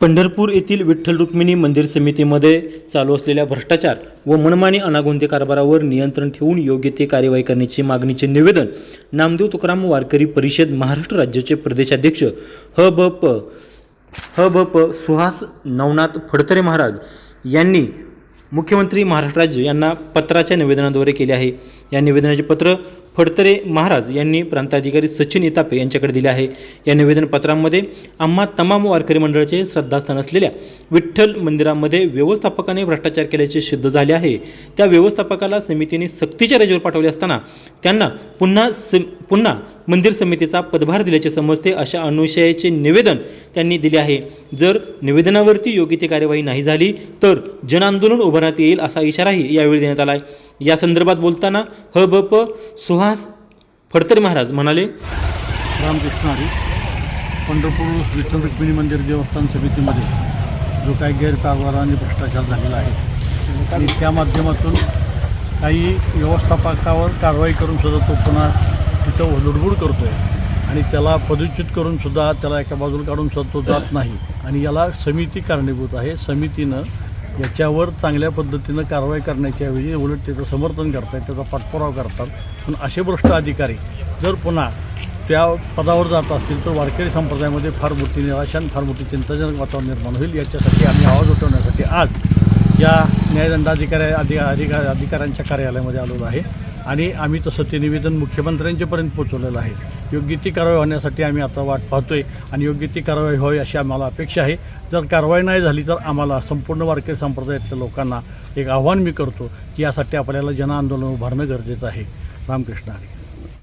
पंढरपूर येथील विठ्ठल रुक्मिणी मंदिर समितीमध्ये चालू असलेल्या भ्रष्टाचार व मनमानी अनागोंदी कारभारावर नियंत्रण ठेवून योग्य ते कार्यवाही करण्याची मागणीचे निवेदन नामदेव तुकाराम वारकरी परिषद महाराष्ट्र राज्याचे प्रदेशाध्यक्ष ह ब प ह ब प सुहास नवनाथ फडतरे महाराज यांनी मुख्यमंत्री महाराष्ट्र राज्य यांना पत्राच्या निवेदनाद्वारे केले आहे. या निवेदनाचे पत्र फडतरे महाराज यांनी प्रांताधिकारी सचिन इतापे यांच्याकडे दिले आहे. या निवेदनपत्रामध्ये आम्हा तमाम वारकरी मंडळाचे श्रद्धास्थान असलेल्या विठ्ठल मंदिरामध्ये व्यवस्थापकाने भ्रष्टाचार केल्याचे सिद्ध झाले आहे. त्या व्यवस्थापकाला समितीने सक्तीच्या रजेवर पाठवले असताना त्यांना पुन्हा स पुन्हा मंदिर समितीचा पदभार दिल्याचे समजते अशा अनुशयाचे निवेदन त्यांनी दिले आहे. जर निवेदनावरती योग्य ती कार्यवाही नाही झाली तर जनआंदोलन उभारण्यात येईल असा इशाराही यावेळी देण्यात आला आहे या संदर्भात बोलताना ह ब प सुहास फडतरे महाराज म्हणाले राम कृष्णारी पंढरपूर विठ्ठल रुक्मिणी मंदिर देवस्थान समितीमध्ये जो काही गैरकारभार आणि भ्रष्टाचार झालेला आहे आणि त्या माध्यमातून काही व्यवस्थापकावर कारवाई करून सुद्धा तो पुन्हा तिथं लुडबुड करतो आहे आणि त्याला पदच्युत करून सुद्धा त्याला एका बाजूला काढून सुद्धा तो जात नाही. आणि याला समिती कारणीभूत आहे. समितीनं याच्यावर चांगल्या पद्धतीनं कारवाई करण्याच्या ऐवजी उलट त्याचं समर्थन करतात त्याचा पाठपुरावा करतात. पण असे भ्रष्ट अधिकारी जर पुन्हा त्या पदावर जात असतील तर वारकरी संप्रदायामध्ये फार मोठी निराशा फार मोठी चिंताजनक वातावरण निर्माण होईल. याच्यासाठी आम्ही आवाज उठवण्यासाठी आज या न्यायदंडाधिकारी अधिका अधिका अधिकाऱ्यांच्या कार्यालयामध्ये आलेलो आहे. आणि आम्ही तसं ते निवेदन मुख्यमंत्र्यांच्यापर्यंत पोहोचवलेलं आहे. योग्य ती कारवाई होण्यासाठी आम्ही आता वाट पाहतो आहे आणि योग्य ती कारवाई व्हावी अशी आम्हाला अपेक्षा आहे. जर कारवाई नाही झाली तर आम्हाला संपूर्ण वारकरी संप्रदायातल्या लोकांना एक आव्हान मी करतो की यासाठी आपल्याला जनआंदोलन उभारणं गरजेचं आहे. रामकृष्ण हरी.